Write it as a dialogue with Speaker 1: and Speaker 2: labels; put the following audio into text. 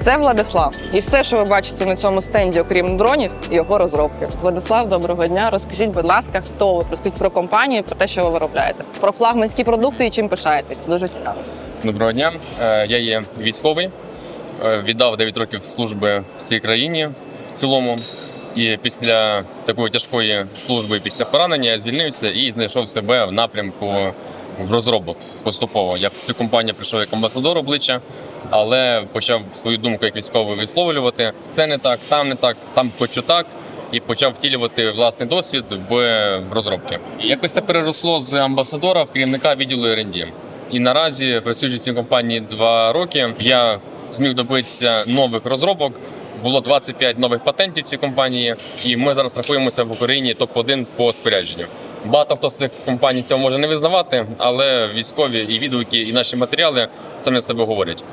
Speaker 1: Це Владислав. І все, що ви бачите на цьому стенді, окрім дронів, його розробки. Владислав, доброго дня. Розкажіть, будь ласка, хто ви? Розкажіть про компанію, про те, що ви виробляєте, про флагманські продукти і чим пишаєтесь. Дуже цікаво.
Speaker 2: Доброго дня. Е, Я є військовий. Е, Віддав 9 років служби в цій країні в цілому. І після такої тяжкої служби, після поранення, я звільнився і знайшов себе в напрямку в розробок поступово. Я в цю компанію прийшов як амбасадор обличчя, але почав свою думку як військовий висловлювати. Це не так, там не так, там хочу так. І почав втілювати власний досвід в розробки. Якось це переросло з амбасадора в керівника відділу R&D. І наразі працюючи в цій компанії два роки, я зміг добитися нових розробок. Було 25 нових патентів в цій компанії, і ми зараз рахуємося в Україні топ-1 по спорядженню. Багато хто з цих компаній цього може не визнавати, але військові і відгуки, і наші матеріали самі з себе говорять.